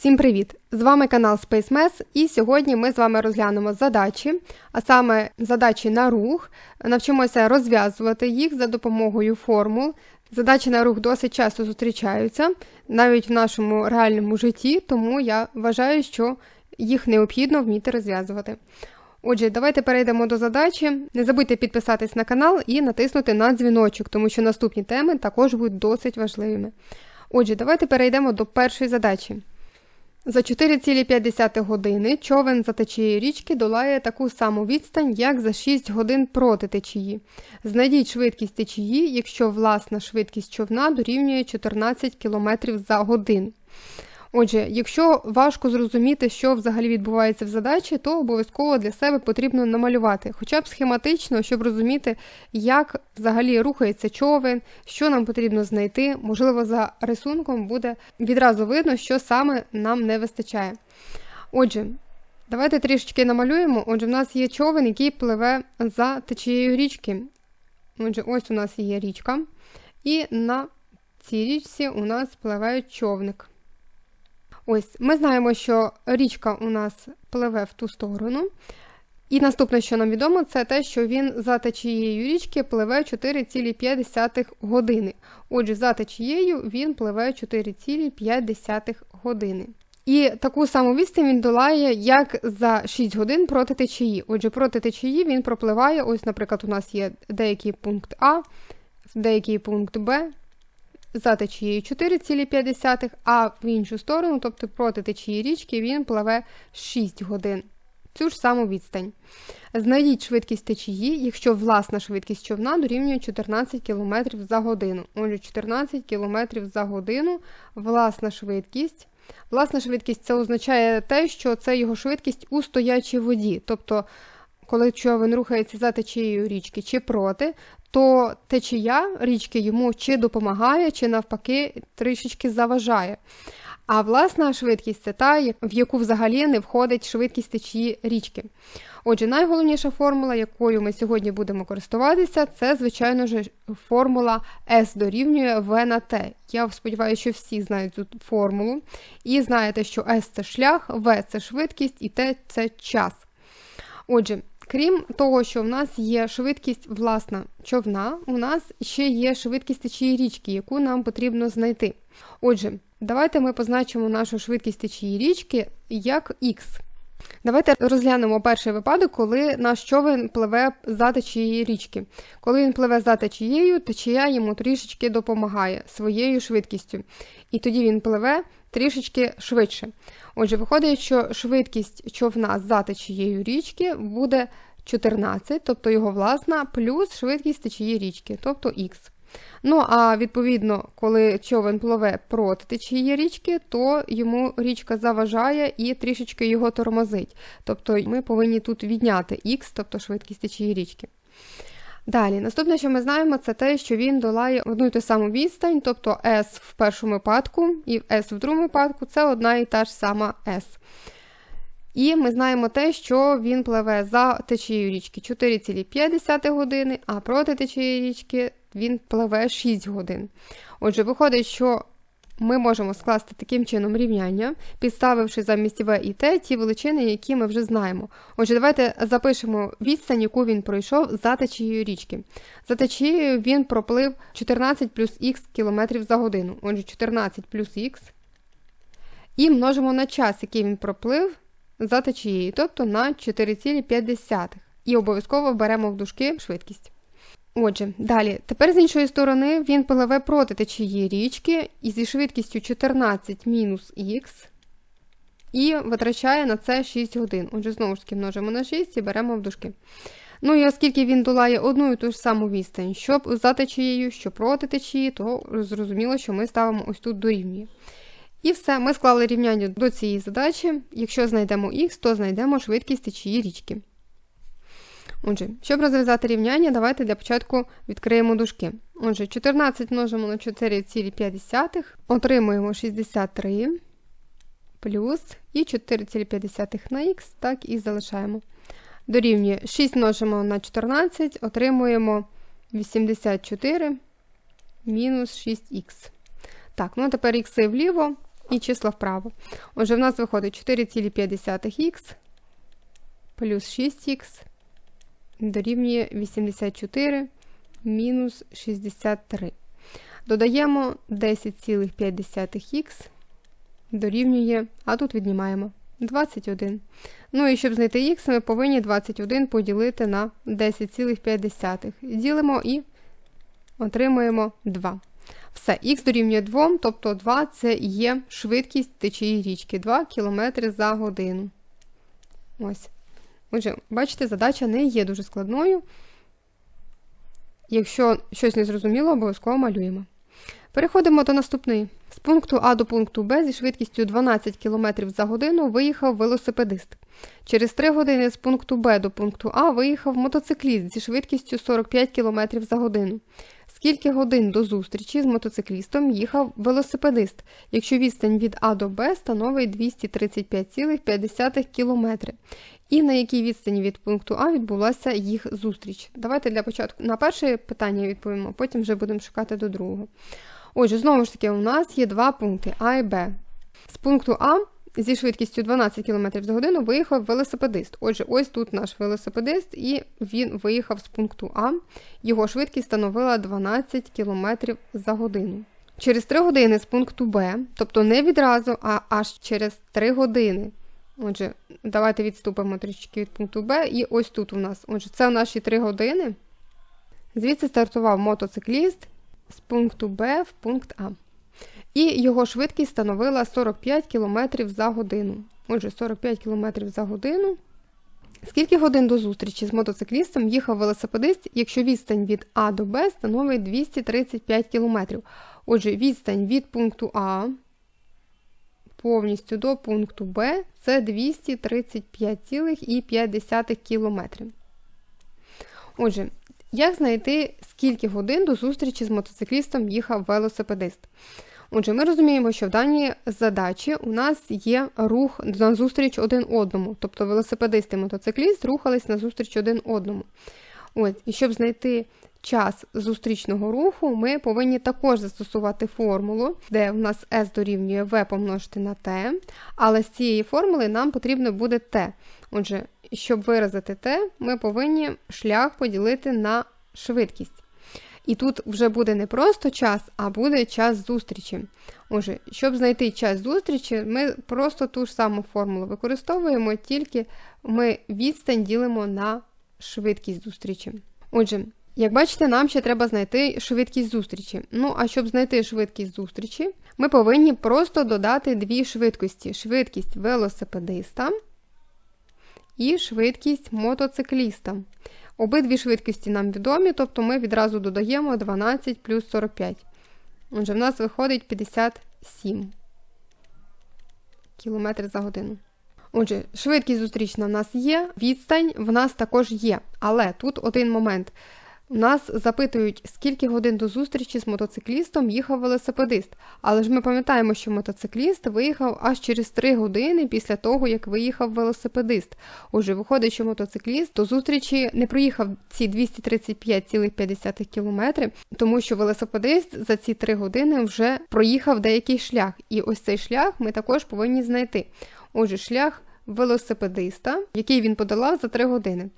Всім привіт! З вами канал SpaceMess і сьогодні ми з вами розглянемо задачі, а саме задачі на рух, навчимося розв'язувати їх за допомогою формул. Задачі на рух досить часто зустрічаються, навіть в нашому реальному житті, тому я вважаю, що їх необхідно вміти розв'язувати. Отже, давайте перейдемо до задачі. Не забудьте підписатись на канал і натиснути на дзвіночок, тому що наступні теми також будуть досить важливими. Отже, давайте перейдемо до першої задачі. За 4,5 години човен за течією річки долає таку саму відстань, як за 6 годин проти течії. Знайдіть швидкість течії, якщо власна швидкість човна дорівнює 14 км за годину. Отже, якщо важко зрозуміти, що взагалі відбувається в задачі, то обов'язково для себе потрібно намалювати, хоча б схематично, щоб розуміти, як взагалі рухається човен, що нам потрібно знайти. Можливо, за рисунком буде відразу видно, що саме нам не вистачає. Отже, давайте трішечки намалюємо. Отже, в нас є човен, який пливе за течією річки. Отже, ось у нас є річка, і на цій річці у нас пливе човник. Ось, ми знаємо, що річка у нас пливе в ту сторону. І наступне, що нам відомо, це те, що він за течією річки пливе 4,5 години. Отже, за течією він пливе 4,5 години. І таку саму відстань він долає, як за 6 годин проти течії. Отже, проти течії він пропливає. Ось, наприклад, у нас є деякий пункт А, деякий пункт Б, за течією 4,5, а в іншу сторону, тобто проти течії річки, він пливе 6 годин. Цю ж саму відстань. Знайдіть швидкість течії, якщо власна швидкість човна дорівнює 14 км за годину. Отже, 14 км за годину власна швидкість. Власна швидкість це означає те, що це його швидкість у стоячій воді. Тобто, коли човен рухається за течією річки чи проти, то течія річки йому чи допомагає, чи навпаки трішечки заважає. А власна швидкість це та, в яку взагалі не входить швидкість течії річки. Отже, найголовніша формула, якою ми сьогодні будемо користуватися, це, звичайно ж, формула S дорівнює V на T. Я сподіваюся, що всі знають цю формулу. І знаєте, що S це шлях, V це швидкість і T це час. Отже, Крім того, що в нас є швидкість власна човна, у нас ще є швидкість течії річки, яку нам потрібно знайти. Отже, давайте ми позначимо нашу швидкість течії річки як Х. Давайте розглянемо перший випадок, коли наш човен пливе за течією річки. Коли він пливе за течією, течія йому трішечки допомагає своєю швидкістю. І тоді він пливе трішечки швидше. Отже, виходить, що швидкість човна за течією річки буде 14, тобто його власна, плюс швидкість течії річки, тобто х. Ну, а відповідно, коли човен пливе проти течії річки, то йому річка заважає і трішечки його тормозить. Тобто ми повинні тут відняти х, тобто швидкість течії річки. Далі, наступне, що ми знаємо, це те, що він долає одну і ту саму відстань, тобто S в першому випадку і S в другому випадку це одна і та ж сама S. І ми знаємо те, що він пливе за течією річки 4,5 години, а проти течії річки він пливе 6 годин. Отже, виходить, що ми можемо скласти таким чином рівняння, підставивши замість В і Т ті величини, які ми вже знаємо. Отже, давайте запишемо відстань, яку він пройшов за течією річки. За течією він проплив 14 плюс х км за годину. Отже, 14 плюс х. І множимо на час, який він проплив за течією, тобто на 4,5. І обов'язково беремо в дужки швидкість. Отже, далі, тепер з іншої сторони він пливе проти течії річки і зі швидкістю 14 мінус х і витрачає на це 6 годин. Отже, знову ж таки множимо на 6 і беремо в дужки. Ну і оскільки він долає одну і ту ж саму відстань, що за течією, що проти течії, то зрозуміло, що ми ставимо ось тут дорівнює. І все, ми склали рівняння до цієї задачі. Якщо знайдемо х, то знайдемо швидкість течії річки. Отже, щоб розв'язати рівняння, давайте для початку відкриємо дужки. Отже, 14 множимо на 4,5, отримуємо 63 плюс і 4,5 на х, так і залишаємо. Дорівнює 6 множимо на 14, отримуємо 84 мінус 6х. Так, ну тепер х вліво, і числа вправо. Отже, в нас виходить 4,5х плюс 6х дорівнює 84 мінус 63. Додаємо 10,5х дорівнює, а тут віднімаємо 21. Ну і щоб знайти х, ми повинні 21 поділити на 10,5. Ділимо і отримуємо 2. Все, х дорівнює 2, тобто 2 це є швидкість течії річки 2 км за годину. Ось. Отже, бачите, задача не є дуже складною. Якщо щось не зрозуміло, обов'язково малюємо. Переходимо до наступної. З пункту А до пункту Б зі швидкістю 12 км за годину виїхав велосипедист. Через 3 години з пункту Б до пункту А виїхав мотоцикліст зі швидкістю 45 км за годину. Скільки годин до зустрічі з мотоциклістом їхав велосипедист, якщо відстань від А до Б становить 235,5 км, і на якій відстані від пункту А відбулася їх зустріч? Давайте для початку на перше питання відповімо, потім вже будемо шукати до другого. Отже, знову ж таки, у нас є два пункти А і Б. З пункту А зі швидкістю 12 км за годину виїхав велосипедист. Отже, ось тут наш велосипедист, і він виїхав з пункту А. Його швидкість становила 12 км за годину. Через 3 години з пункту Б, тобто не відразу, а аж через 3 години. Отже, давайте відступимо трішки від пункту Б. І ось тут у нас. Отже, це наші 3 години. Звідси стартував мотоцикліст з пункту Б в пункт А. І його швидкість становила 45 км за годину. Отже, 45 км за годину. Скільки годин до зустрічі з мотоциклістом їхав велосипедист, якщо відстань від А до Б становить 235 км. Отже, відстань від пункту А повністю до пункту Б це 235,5 км. Отже, як знайти, скільки годин до зустрічі з мотоциклістом їхав велосипедист? Отже, ми розуміємо, що в даній задачі у нас є рух на зустріч один одному, тобто велосипедист і мотоцикліст рухались на зустріч один одному. Ось, І щоб знайти час зустрічного руху, ми повинні також застосувати формулу, де в нас S дорівнює V помножити на T, але з цієї формули нам потрібно буде T. Отже, щоб виразити T, ми повинні шлях поділити на швидкість. І тут вже буде не просто час, а буде час зустрічі. Отже, щоб знайти час зустрічі, ми просто ту ж саму формулу використовуємо, тільки ми відстань ділимо на швидкість зустрічі. Отже, як бачите, нам ще треба знайти швидкість зустрічі. Ну, а щоб знайти швидкість зустрічі, ми повинні просто додати дві швидкості: швидкість велосипедиста і швидкість мотоцикліста. Обидві швидкості нам відомі, тобто ми відразу додаємо 12 плюс 45. Отже, в нас виходить 57 км за годину. Отже, швидкість зустрічна в нас є, відстань в нас також є. Але тут один момент. Нас запитують, скільки годин до зустрічі з мотоциклістом їхав велосипедист. Але ж ми пам'ятаємо, що мотоцикліст виїхав аж через 3 години після того, як виїхав велосипедист. Отже, виходить, що мотоцикліст до зустрічі не проїхав ці 235,5 км, тому що велосипедист за ці 3 години вже проїхав деякий шлях. І ось цей шлях ми також повинні знайти. Отже, шлях велосипедиста, який він подолав за 3 години.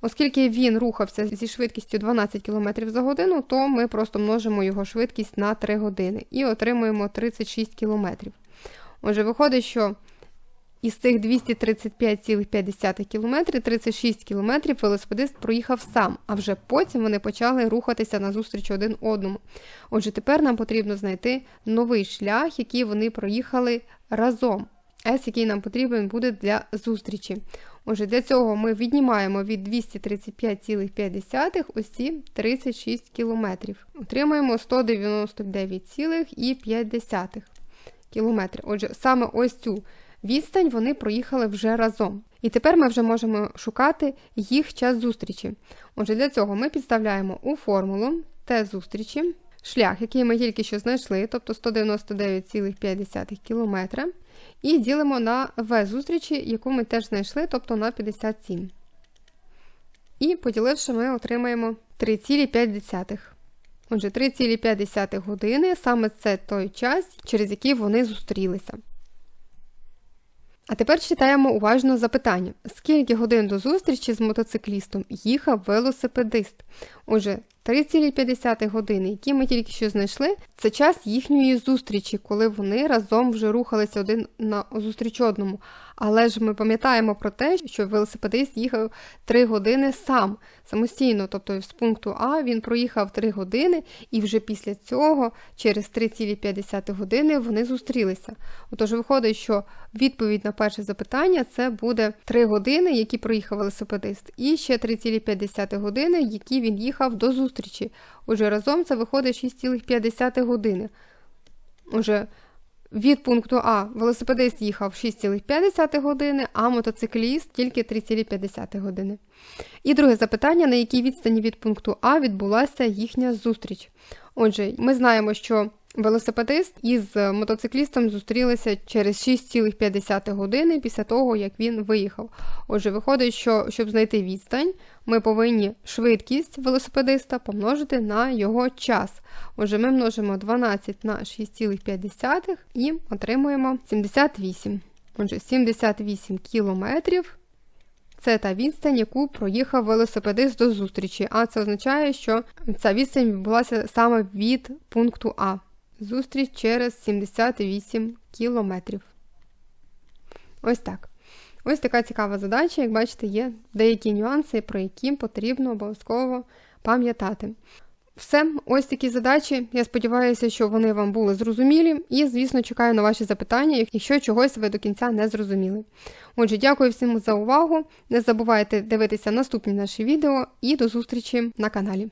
Оскільки він рухався зі швидкістю 12 км за годину, то ми просто множимо його швидкість на 3 години і отримуємо 36 км. Отже, виходить, що із цих 235,5 км 36 км велосипедист проїхав сам, а вже потім вони почали рухатися назустріч один одному. Отже, тепер нам потрібно знайти новий шлях, який вони проїхали разом. S, який нам потрібен буде для зустрічі. Отже, для цього ми віднімаємо від 235,5 ось ці 36 км. Отримаємо 199,5 км. Отже, саме ось цю відстань вони проїхали вже разом. І тепер ми вже можемо шукати їх час зустрічі. Отже, для цього ми підставляємо у формулу Т зустрічі шлях, який ми тільки що знайшли, тобто 199,5 км. І ділимо на В зустрічі, яку ми теж знайшли, тобто на 57. І поділивши, ми отримаємо 3,5. Отже, 3,5 години саме це той час, через який вони зустрілися. А тепер читаємо уважно запитання: скільки годин до зустрічі з мотоциклістом їхав велосипедист? Отже, 3,5 години, які ми тільки що знайшли, це час їхньої зустрічі, коли вони разом вже рухалися один на зустріч одному. Але ж ми пам'ятаємо про те, що велосипедист їхав 3 години сам самостійно, тобто з пункту А він проїхав 3 години, і вже після цього, через 3,5 години, вони зустрілися. Отож, виходить, що відповідь на перше запитання це буде 3 години, які проїхав велосипедист, і ще 3,5 години, які він їхав до зустрічі. Отже, разом це виходить 6,5 години. Отже, від пункту А велосипедист їхав 6,5 години, а мотоцикліст тільки 3,5 години. І друге запитання, на якій відстані від пункту А відбулася їхня зустріч. Отже, ми знаємо, що велосипедист із мотоциклістом зустрілися через 6,5 години після того, як він виїхав. Отже, виходить, що щоб знайти відстань, ми повинні швидкість велосипедиста помножити на його час. Отже, ми множимо 12 на 6,5 і отримуємо 78. Отже, 78 кілометрів. Це та відстань, яку проїхав велосипедист до зустрічі. А це означає, що ця відстань відбулася саме від пункту А. Зустріч через 78 кілометрів. Ось так. Ось така цікава задача, як бачите, є деякі нюанси, про які потрібно обов'язково пам'ятати. Все, ось такі задачі. Я сподіваюся, що вони вам були зрозумілі, і, звісно, чекаю на ваші запитання, якщо чогось ви до кінця не зрозуміли. Отже, дякую всім за увагу. Не забувайте дивитися наступні наші відео і до зустрічі на каналі.